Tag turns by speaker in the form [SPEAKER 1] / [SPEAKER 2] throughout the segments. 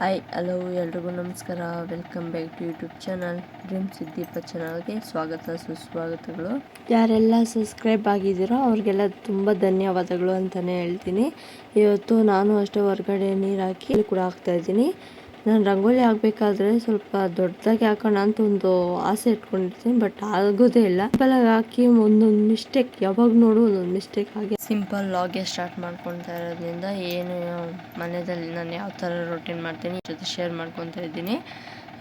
[SPEAKER 1] Hi, hello, ಎಲ್ರಿಗೂ ನಮಸ್ಕಾರ. Welcome back to YouTube channel dream ಸಿದ್ದೀಪ ಚಾನಲ್ಗೆ ಸ್ವಾಗತ, ಸುಸ್ವಾಗತಗಳು. ಯಾರೆಲ್ಲ ಸಬ್ಸ್ಕ್ರೈಬ್ ಆಗಿದ್ದೀರೋ ಅವ್ರಿಗೆಲ್ಲ ತುಂಬ ಧನ್ಯವಾದಗಳು ಅಂತಲೇ ಹೇಳ್ತೀನಿ. ಇವತ್ತು ನಾನು ಅಷ್ಟೇ ಹೊರಗಡೆ ನೀರು ಹಾಕಿ ಕೂಡ ಹಾಕ್ತಾ ಇದ್ದೀನಿ. ನಾನು ರಂಗೋಲಿ ಆಗಬೇಕಾದ್ರೆ ಸ್ವಲ್ಪ ದೊಡ್ಡದಾಗಿ ಹಾಕೋಣ ಅಂತ ಒಂದು ಆಸೆ ಇಟ್ಕೊಂಡಿರ್ತೀನಿ ಬಟ್ ಆಗೋದೇ ಇಲ್ಲ. ಸಿಂಪಲ್ ಆಗಿ ಹಾಕಿ ಒಂದೊಂದು ಮಿಸ್ಟೇಕ್ ಯಾವಾಗ ನೋಡು ಒಂದೊಂದು ಮಿಸ್ಟೇಕ್ ಹಾಗೆ. ಸಿಂಪಲ್ ಲಾಗೆ ಸ್ಟಾರ್ಟ್ ಮಾಡ್ಕೊತಾ ಇರೋದ್ರಿಂದ ಏನು, ಮನೆಯಲ್ಲಿ ನಾನು ಯಾವ ಥರ ರೊಟೀನ್ ಮಾಡ್ತೀನಿ ಜೊತೆ ಶೇರ್ ಮಾಡ್ಕೊತಾ ಇದ್ದೀನಿ.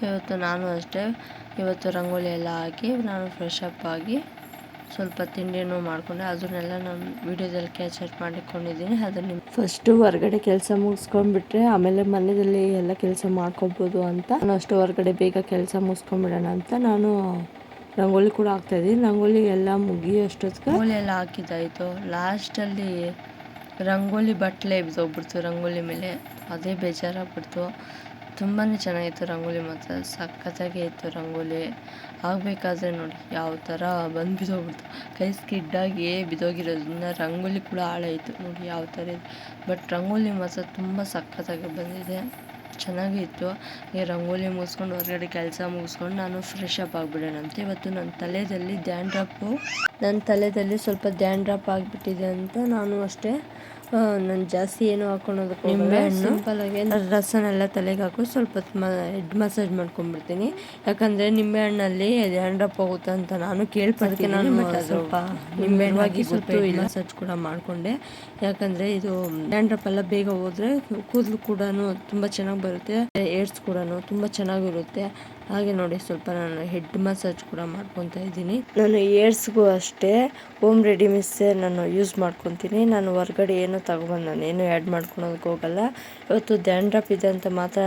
[SPEAKER 1] ಇವತ್ತು ನಾನು ಅಷ್ಟೇ, ಇವತ್ತು ರಂಗೋಲಿ ಎಲ್ಲ ಹಾಕಿ, ನಾನು ಫ್ರೆಶ್ ಅಪ್ ಆಗಿ ಸ್ವಲ್ಪ ತಿಂಡಿನೂ ಮಾಡಿಕೊಂಡೆ ಅದನ್ನೆಲ್ಲ ನಾನು ವಿಡಿಯೋದಲ್ಲಿ ಕ್ಯಾಚರ್ ಮಾಡಿಕೊಂಡಿದ್ದೀನಿ. ಅದನ್ನು ಫಸ್ಟು ಹೊರಗಡೆ ಕೆಲಸ ಮುಗಿಸ್ಕೊಂಡ್ಬಿಟ್ರೆ ಆಮೇಲೆ ಮನೆಯಲ್ಲಿ ಎಲ್ಲ ಕೆಲಸ ಮಾಡ್ಕೊಬೋದು ಅಂತ. ನಾನು ಅಷ್ಟು ಹೊರಗಡೆ ಬೇಗ ಕೆಲಸ ಮುಗಿಸ್ಕೊಂಡ್ಬಿಡೋಣ ಅಂತ ನಾನು ರಂಗೋಲಿ ಕೂಡ ಹಾಕ್ತಾಯಿದ್ದೀನಿ ರಂಗೋಲಿ ಎಲ್ಲ ಮುಗಿ ಅಷ್ಟೊತ್ತಿಗೆ ರಂಗೋಲಿ ಎಲ್ಲ ಹಾಕಿದ್ದಾಯಿತು. ಲಾಸ್ಟಲ್ಲಿ ರಂಗೋಲಿ ಬಟ್ಟಲೆ ಬಿದ್ದೋಗ್ಬಿಡ್ತು. ರಂಗೋಲಿ ಮೇಲೆ ಅದೇ ಬೇಜಾರಾಗ್ಬಿಡ್ತು. ತುಂಬಾ ಚೆನ್ನಾಗಿತ್ತು ರಂಗೋಲಿ ಮಾತ್ರ ಸಖತ್ತಾಗೇ ಇತ್ತು ರಂಗೋಲಿ. ಆಗಬೇಕಾದ್ರೆ ನೋಡಿ ಯಾವ ಥರ ಬಂದು ಬಿದ್ದೋಗ್ಬಿಡ್ತು. ಕೈ ಸ್ಕಿಡ್ಡಾಗಿ ಬಿದ್ದೋಗಿರೋದ್ರಿಂದ ರಂಗೋಲಿ ಕೂಡ ಹಾಳಾಯಿತು. ನೋಡಿ ಯಾವ ಥರ ಇದೆ. ಬಟ್ ರಂಗೋಲಿ ಮಾತ್ರ ತುಂಬ ಸಖತ್ತಾಗಿ ಬಂದಿದೆ. ಚೆನ್ನಾಗೇ ಇತ್ತು ಈ ರಂಗೋಲಿ ಮುಗಿಸ್ಕೊಂಡು ಹೊರಗಡೆ ಕೆಲಸ ಮುಗಿಸ್ಕೊಂಡು ನಾನು ಫ್ರೆಶ್ ಅಪ್ ಆಗಿಬಿಡೋಣಂತೆ. ಇವತ್ತು ನನ್ನ ತಲೆಯಲ್ಲಿ ಡ್ಯಾನ್ ನನ್ನ ತಲೆಯಲ್ಲಿ ಸ್ವಲ್ಪ ಡ್ಯಾಂಡ್ರಪ್ ಡ್ರಾಪ್ ಆಗಿಬಿಟ್ಟಿದೆ ಅಂತ ನಾನು ಅಷ್ಟೇ ನಾನು ಜಾಸ್ತಿ ಏನು ಹಾಕೊಳೋದಕ್ಕೆ ನಿಂಬೆ ಹಣ್ಣು? ರಸನೆಲ್ಲ ತಲೆಗೆ ಹಾಕಿ ಸ್ವಲ್ಪ ಹೆಡ್ ಮಸಾಜ್ ಮಾಡ್ಕೊಂಡ್ಬಿಡ್ತೀನಿ ಯಾಕಂದರೆ ನಿಂಬೆ ಹಣ್ಣಲ್ಲಿ ಡ್ಯಾಂಡ್ರಪ್ ಹೋಗುತ್ತೆ ಅಂತ ನಾನು ಕೇಳ್ಪಡ್ತೀನಿ. ನಾನು ಸ್ವಲ್ಪ ನಿಂಬೆ ಹಣ್ಣಾಗಿ ಸ್ವಲ್ಪ ಮಸಾಜ್ ಕೂಡ ಮಾಡಿಕೊಂಡೆ. ಯಾಕಂದರೆ ಇದು ಡ್ಯಾಂಡ್ರಪ್ ಎಲ್ಲ ಬೇಗ ಹೋದರೆ ಕೂದಲು ಕೂಡ ತುಂಬ ಚೆನ್ನಾಗಿ ಬರುತ್ತೆ ಏರ್ಸ್ ಕೂಡ ತುಂಬ ಚೆನ್ನಾಗಿರುತ್ತೆ. ಹಾಗೆ ನೋಡಿ ಸ್ವಲ್ಪ ನಾನು ಹೆಡ್ ಮಸಾಜ್ ಕೂಡ ಮಾಡ್ಕೊತಾ ಇದ್ದೀನಿ. ನಾನು ಏರ್ಸ್ಗೂ ಅಷ್ಟೇ ಹೋಮ್ ರೆಡಿ ಮಿಸ್ಸೇ ನಾನು ಯೂಸ್ ಮಾಡ್ಕೊತೀನಿ. ನಾನು ಹೊರಗಡೆ ಏನು ತಗೊಬಂದು ನಾನು ಏನು ಆ್ಯಡ್ ಮಾಡ್ಕೊಳೋದಕ್ಕೆ ಹೋಗಲ್ಲ. ಇವತ್ತು ಡ್ಯಾಂಡ್ರಪ್ ಇದೆ ಅಂತ ಮಾತ್ರ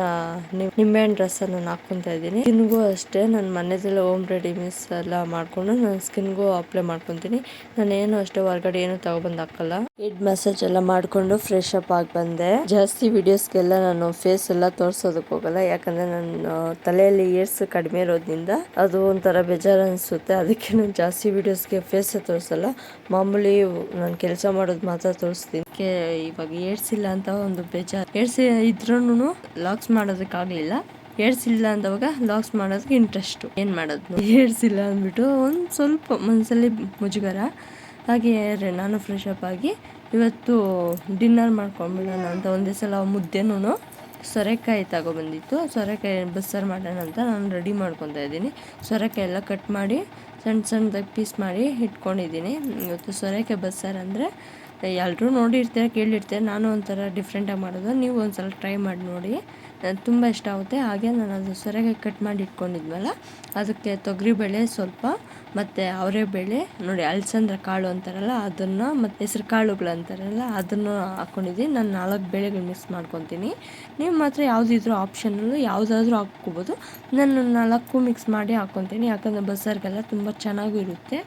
[SPEAKER 1] ನಿಂಬೆಹಣ್ಣು ರಸ ನಾನು ಹಾಕ್ಕೊತಾ ಇದ್ದೀನಿ. ಸ್ಕಿನ್ಗೂ ಅಷ್ಟೇ. ನಾನು ಮನೆಯದೆಲ್ಲ ಹೋಮ್ ರೆಡಿ ಮಿಸ್ ಎಲ್ಲ ಮಾಡಿಕೊಂಡು ನಾನು ಸ್ಕಿನ್ಗೂ ಅಪ್ಲೈ ಮಾಡ್ಕೊತೀನಿ. ನಾನು ಏನು ಅಷ್ಟೇ ಹೊರ್ಗಡೆ ಏನು ತಗೊಬಂದು ಹಾಕಲ್ಲ. ಹೆಡ್ ಮಸಾಜ್ ಎಲ್ಲ ಮಾಡಿಕೊಂಡು ಫ್ರೆಶ್ ಅಪ್ ಆಗಿ ಬಂದೆ. ಜಾಸ್ತಿ ವಿಡಿಯೋಸ್ಗೆಲ್ಲ ನಾನು ಫೇಸ್ ಎಲ್ಲ ತೋರ್ಸೋದಕ್ಕೆ ಹೋಗಲ್ಲ. ಯಾಕಂದ್ರೆ ನನ್ನ ತಲೆಯಲ್ಲಿ ಏರ್ಸ್ ಕಡಿಮೆ ಇರೋದ್ರಿಂದ ಅದು ಒಂಥರ ಬೇಜಾರು ಅನಿಸುತ್ತೆ. ಅದಕ್ಕೆ ನಾನು ಜಾಸ್ತಿ ವಿಡಿಯೋಸ್ಗೆ ಫೇಸ್ ತೋರಿಸಲ್ಲ. ಮಾಮೂಲಿ ನಾನು ಕೆಲಸ ಮಾಡೋದು ಮಾತ್ರ ತೋರಿಸ್ತೀನಿ. ಇವಾಗ ಏರ್ಸ್ ಇಲ್ಲ ಅಂತ ಒಂದು ಬೇಜಾರು. ಏರ್ಸ್ ಇದ್ರೂ ಲಾಕ್ಸ್ ಮಾಡೋದಕ್ಕಾಗಲಿಲ್ಲ ಏರ್ಸ್ ಇಲ್ಲ ಅಂದವಾಗ ಲಾಕ್ಸ್ ಮಾಡೋದಕ್ಕೆ ಇಂಟ್ರೆಸ್ಟು ಏನು ಮಾಡೋದು ಏರ್ಸ್ ಇಲ್ಲ ಅಂದ್ಬಿಟ್ಟು ಒಂದು ಸ್ವಲ್ಪ ಮನಸ್ಸಲ್ಲಿ ಮುಜುಗರ. ಹಾಗೆ ನಾನು ಫ್ರೆಶ್ ಅಪ್ ಆಗಿ ಇವತ್ತು ಡಿನ್ನರ್ ಮಾಡ್ಕೊಂಡ್ಬಿಡೋಣ ಅಂತ ಒಂದೇ ಸಲ ಮುದ್ದೆನೂ ಸೊರೆಕಾಯಿ ತಗೊಬಂದಿತ್ತು. ಸೊರೆಕಾಯಿ ಬಸ್ಸಾರು ಮಾಡೋಣ ಅಂತ ನಾನು ರೆಡಿ ಮಾಡ್ಕೊತಾ ಇದ್ದೀನಿ. ಸೊರೆಕಾಯಿ ಎಲ್ಲ ಕಟ್ ಮಾಡಿ ಸಣ್ಣ ಸಣ್ಣದಾಗಿ ಪೀಸ್ ಮಾಡಿ ಇಟ್ಕೊಂಡಿದ್ದೀನಿ. ಇವತ್ತು ಸೊರೆಕಾಯಿ ಬಸ್ಸಾರು ಅಂದರೆ ಎಲ್ಲರೂ ನೋಡಿರ್ತೀರ, ಕೇಳಿರ್ತೀರ, ನಾನು ಒಂಥರ ಡಿಫ್ರೆಂಟಾಗಿ ಮಾಡೋದು. ನೀವು ಒಂದು ಸಲ ಟ್ರೈ ಮಾಡಿ ನೋಡಿ. ತುಂಬ ಇಷ್ಟ ಆಗುತ್ತೆ. ಹಾಗೆ ನಾನು ಅದು ಸೊರೆಗೆ ಕಟ್ ಮಾಡಿ ಇಟ್ಕೊಂಡಿದ್ವಲ್ಲ ಅದಕ್ಕೆ ತೊಗರಿಬೇಳೆ ಸ್ವಲ್ಪ, ಮತ್ತು ಅವರೆಬೇಳೆ ನೋಡಿ ಅಲ್ಸಂದ್ರ ಕಾಳು ಅಂತಾರಲ್ಲ, ಅದನ್ನು ಮತ್ತು ಹೆಸ್ರು ಕಾಳುಗಳು ಅಂತಾರಲ್ಲ, ಅದನ್ನು ಹಾಕ್ಕೊಂಡಿದ್ದೀನಿ ನಾನು ನಾಲ್ಕು ಬೇಳೆಗಳು ಮಿಕ್ಸ್ ಮಾಡ್ಕೊತೀನಿ. ನೀವು ಮಾತ್ರ ಯಾವುದಿದ್ರೂ ಆಪ್ಷನಲ್ಲು ಯಾವುದಾದ್ರೂ ಹಾಕ್ಕೋಬೋದು. ನಾನು ನಾಲ್ಕು ಮಿಕ್ಸ್ ಮಾಡಿ ಹಾಕ್ಕೊತೀನಿ. ಯಾಕಂದರೆ ಬಸ್ಸಾರಿಗೆಲ್ಲ ತುಂಬ ಚೆನ್ನಾಗೂ ಇರುತ್ತೆ.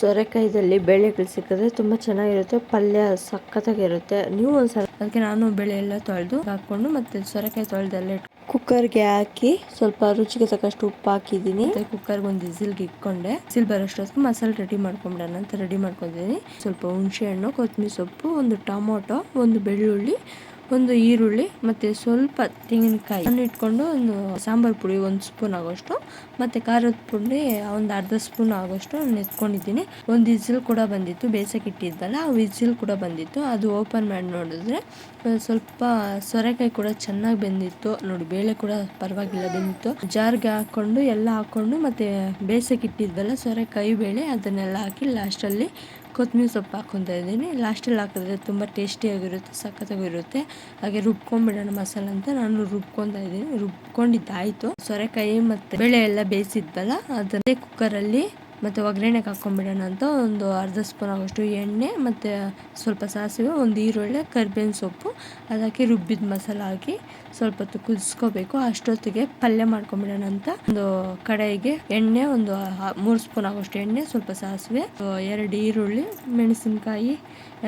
[SPEAKER 1] ಸೊರೆಕಾಯ್ದಲ್ಲಿ ಬೇಳೆಗಳು ಸಿಕ್ಕಿದ್ರೆ ತುಂಬ ಚೆನ್ನಾಗಿರುತ್ತೆ ಪಲ್ಯ ಸಖತ್ತಾಗಿರುತ್ತೆ. ನೀವು ಒಂದ್ಸಲ ಅದಕ್ಕೆ ನಾನು ಬೇಳೆ ಎಲ್ಲ ತೊಳೆದು ಹಾಕೊಂಡು ಮತ್ತೆ ಸೊರೆಕಾಯಿ ತೊಳೆದೆಲ್ಲ ಕುಕ್ಕರ್ಗೆ ಹಾಕಿ ಸ್ವಲ್ಪ ರುಚಿಗೆ ತಕ್ಕಷ್ಟು ಉಪ್ಪು ಹಾಕಿದ್ದೀನಿ. ಕುಕ್ಕರ್ಗೆ ಒಂದು ವಿಸಿಲ್ಗೆ ಇಟ್ಕೊಂಡೆ. ವಿಸಿಲ್ ಬರೋಷ್ಟೊತ್ತಿಗೆ ಮಸಾಲೆ ರೆಡಿ ಮಾಡ್ಕೊಂಬಿಡೋಣ ಅಂತ ರೆಡಿ ಮಾಡ್ಕೊಂಡಿದ್ದೀನಿ. ಸ್ವಲ್ಪ ಹುಣಸೆ ಹಣ್ಣು ಕೊತ್ತಂಬರಿ ಸೊಪ್ಪು ಒಂದು ಟೊಮೊಟೊ ಒಂದು ಬೆಳ್ಳುಳ್ಳಿ ಒಂದು ಈರುಳ್ಳಿ ಮತ್ತು ಸ್ವಲ್ಪ ತೆಂಗಿನಕಾಯಿ. ಅನ್ನು ಇಟ್ಕೊಂಡು ಒಂದು ಸಾಂಬಾರು ಪುಡಿ ಒಂದು ಸ್ಪೂನ್ ಆಗೋಷ್ಟು ಮತ್ತು ಖಾರದ ಪುಡಿ ಒಂದು ಅರ್ಧ ಸ್ಪೂನ್ ಆಗೋಷ್ಟು ನಾನು ಎತ್ಕೊಂಡಿದ್ದೀನಿ. ಒಂದು ವಿಸಿಲ್ ಕೂಡ ಬಂದಿತ್ತು, ಬೇಸಕ್ಕೆ ಇಟ್ಟಿದ್ದಲ್ಲ, ಆ ವಿಸಿಲ್ ಕೂಡ ಬಂದಿತ್ತು. ಅದು ಓಪನ್ ಮಾಡಿ ನೋಡಿದ್ರೆ ಸ್ವಲ್ಪ ಸೊರೆಕಾಯಿ ಕೂಡ ಚೆನ್ನಾಗಿ ಬೆಂದಿತ್ತು. ನೋಡಿ, ಬೇಳೆ ಕೂಡ ಪರವಾಗಿಲ್ಲ, ಬೆಂದಿತ್ತು. ಜಾರ್ಗೆ ಹಾಕ್ಕೊಂಡು, ಎಲ್ಲ ಹಾಕ್ಕೊಂಡು ಮತ್ತು ಬೇಸಕ್ಕೆ ಇಟ್ಟಿದ್ದಲ್ಲ ಸೊರೆಕಾಯಿ, ಬೇಳೆ, ಅದನ್ನೆಲ್ಲ ಹಾಕಿ ಲಾಸ್ಟಲ್ಲಿ ಕೊತ್ತಂಬರಿ ಸೊಪ್ಪು ಹಾಕ್ಕೊತಾ ಇದ್ದೀನಿ. ಲಾಸ್ಟಲ್ಲಿ ಹಾಕಿದ್ರೆ ತುಂಬ ಟೇಸ್ಟಿಯಾಗಿರುತ್ತೆ ಸಖತ್ತಾಗಿರುತ್ತೆ. ಹಾಗೆ ರುಬ್ಕೊಂಡ್ಬಿಡೋಣ ಮಸಾಲೆ ಅಂತ ನಾನು ರುಬ್ಕೊತಾ ಇದ್ದೀನಿ. ರುಬ್ಕೊಂಡಿದ್ದಾಯಿತು. ಸೊರೆಕಾಯಿ ಮತ್ತು ಬೇಳೆ ಎಲ್ಲ ಬೇಯಿಸಿದ್ವಲ್ಲ, ಅದನ್ನೇ ಕುಕ್ಕರಲ್ಲಿ ಮತ್ತು ಒಗ್ಗರಣೆಗೆ ಹಾಕ್ಕೊಂಬಿಡೋಣ ಅಂತ ಒಂದು ಅರ್ಧ ಸ್ಪೂನ್ ಆಗೋಷ್ಟು ಎಣ್ಣೆ ಮತ್ತು ಸ್ವಲ್ಪ ಸಾಸಿವೆ ಒಂದು ಈರುಳ್ಳಿ ಕರ್ಬೇವಿನ ಸೊಪ್ಪು ಅದಕ್ಕೆ ರುಬ್ಬಿದ ಮಸಾಲ ಹಾಕಿ ಸ್ವಲ್ಪ ಹೊತ್ತು ಕುದಿಸ್ಕೋಬೇಕು. ಅಷ್ಟೊತ್ತಿಗೆ ಪಲ್ಯ ಮಾಡ್ಕೊಂಬಿಡೋಣ ಅಂತ ಒಂದು ಕಡಾಯಿಗೆ ಎಣ್ಣೆ ಒಂದು ಮೂರು ಸ್ಪೂನ್ ಆಗೋಷ್ಟು ಎಣ್ಣೆ ಸ್ವಲ್ಪ ಸಾಸಿವೆ ಎರಡು ಈರುಳ್ಳಿ ಮೆಣಸಿನಕಾಯಿ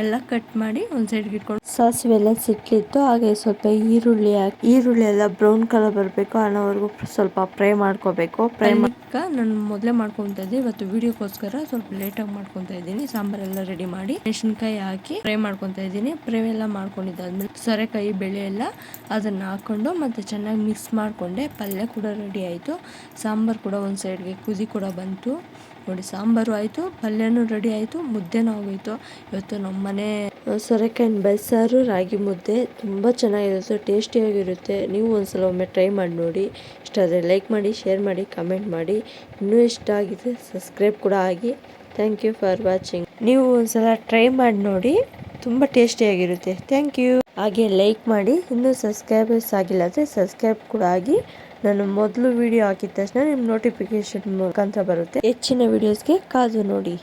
[SPEAKER 1] ಎಲ್ಲ ಕಟ್ ಮಾಡಿ ಒಂದು ಸೈಡ್ಗೆ ಇಟ್ಕೊಂಡು ಸಾಸಿವೆ ಎಲ್ಲ ಸಿಕ್ಕಿತ್ತು. ಹಾಗೆ ಸ್ವಲ್ಪ ಈರುಳ್ಳಿ ಹಾಕಿ ಈರುಳ್ಳಿ ಎಲ್ಲ ಬ್ರೌನ್ ಕಲರ್ ಬರಬೇಕು ಅನ್ನೋವರೆಗೂ ಸ್ವಲ್ಪ ಫ್ರೈ ಮಾಡ್ಕೋಬೇಕು. ಫ್ರೈ ಮಾಡ್ಕ ನಾನು ಮೊದಲೇ ಮಾಡ್ಕೊತಾ ಇದ್ದೆ. ಇವತ್ತು ವಿಡಿಯೋಕ್ಕೋಸ್ಕರ ಸ್ವಲ್ಪ ಲೇಟಾಗಿ ಮಾಡ್ಕೊತಾ ಇದ್ದೀನಿ. ಸಾಂಬಾರೆಲ್ಲ ರೆಡಿ ಮಾಡಿ ಮೆಣಸಿನ್ಕಾಯಿ ಹಾಕಿ ಫ್ರೈ ಮಾಡ್ಕೊತಾ ಇದ್ದೀನಿ. ಫ್ರೈ ಎಲ್ಲ ಮಾಡ್ಕೊಂಡಿದ್ದಾದ್ಮೇಲೆ ಸೊರೆಕಾಯಿ, ಬೆಳೆ ಎಲ್ಲ ಅದನ್ನ ಹಾಕೊಂಡು ಮತ್ತೆ ಚೆನ್ನಾಗಿ ಮಿಕ್ಸ್ ಮಾಡ್ಕೊಂಡೆ. ಪಲ್ಯ ಕೂಡ ರೆಡಿ ಆಯಿತು. ಸಾಂಬಾರು ಕೂಡ ಒಂದು ಸೈಡ್ಗೆ ಕುದಿ ಕೂಡ ಬಂತು. ನೋಡಿ, ಸಾಂಬಾರು ಆಯಿತು, ಪಲ್ಯನೂ ರೆಡಿ ಆಯಿತು, ಮುದ್ದೆನೂ ಆಗೋಯ್ತು. ಇವತ್ತು ನಮ್ಮ ಮನೆ ಸೊರೆಕಾಯಿನ ಬಸ್ಸಾರು ರಾಗಿ ಮುದ್ದೆ ತುಂಬ ಚೆನ್ನಾಗಿರುತ್ತೆ, ಟೇಸ್ಟಿಯಾಗಿರುತ್ತೆ. ನೀವು ಒಂದ್ಸಲ ಒಮ್ಮೆ ಟ್ರೈ ಮಾಡಿ ನೋಡಿ. ಇಷ್ಟ ಆದರೆ ಲೈಕ್ ಮಾಡಿ, ಶೇರ್ ಮಾಡಿ, ಕಮೆಂಟ್ ಮಾಡಿ. ಇನ್ನೂ ಇಷ್ಟ ಆಗಿದೆ ಸಬ್ಸ್ಕ್ರೈಬ್ ಕೂಡ ಆಗಿ. Thank you for watching. ನೀವು ಒಂದ್ಸಲ ಟ್ರೈ ಮಾಡಿ ನೋಡಿ, ತುಂಬ ಟೇಸ್ಟಿಯಾಗಿರುತ್ತೆ. Thank you. ಹಾಗೆ ಲೈಕ್ ಮಾಡಿ, ಇನ್ನೂ ಸಬ್ಸ್ಕ್ರೈಬರ್ಸ್ ಆಗಿಲ್ಲ ಅಂದರೆ ಸಬ್ಸ್ಕ್ರೈಬ್ ಕೂಡ ಆಗಿ. ನಾನು ಮೊದಲು ವಿಡಿಯೋ ಹಾಕಿದ ತಕ್ಷಣ ನಿಮ್ಮ ನೋಟಿಫಿಕೇಶನ್ ಮುಖಾಂತರ ಬರುತ್ತೆ. ಹೆಚ್ಚಿನ ವಿಡಿಯೋಸ್ಗೆ ಕಾದು ನೋಡಿ.